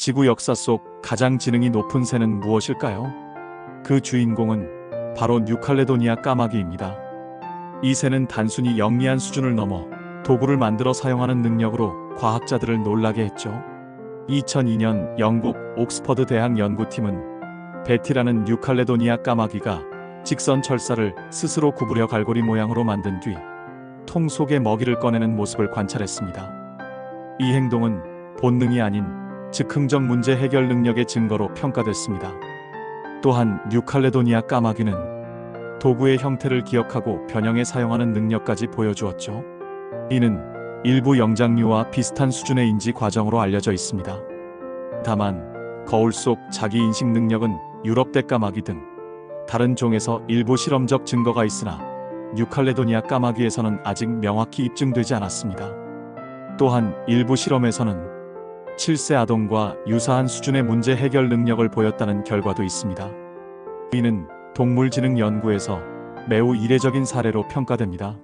지구 역사 속 가장 지능이 높은 새는 무엇일까요? 그 주인공은 바로 뉴칼레도니아 까마귀입니다. 이 새는 단순히 영리한 수준을 넘어 도구를 만들어 사용하는 능력으로 과학자들을 놀라게 했죠. 2002년 영국 옥스퍼드 대학 연구팀은 베티라는 뉴칼레도니아 까마귀가 직선 철사를 스스로 구부려 갈고리 모양으로 만든 뒤 통 속에 먹이를 꺼내는 모습을 관찰했습니다. 이 행동은 본능이 아닌 즉흥적 문제 해결 능력의 증거로 평가됐습니다. 또한 뉴칼레도니아 까마귀는 도구의 형태를 기억하고 변형에 사용하는 능력까지 보여주었죠. 이는 일부 영장류와 비슷한 수준의 인지 과정으로 알려져 있습니다. 다만 거울 속 자기 인식 능력은 유럽 대까마귀 등 다른 종에서 일부 실험적 증거가 있으나 뉴칼레도니아 까마귀에서는 아직 명확히 입증되지 않았습니다. 또한 일부 실험에서는 7세 아동과 유사한 수준의 문제 해결 능력을 보였다는 결과도 있습니다. 이는 동물지능 연구에서 매우 이례적인 사례로 평가됩니다.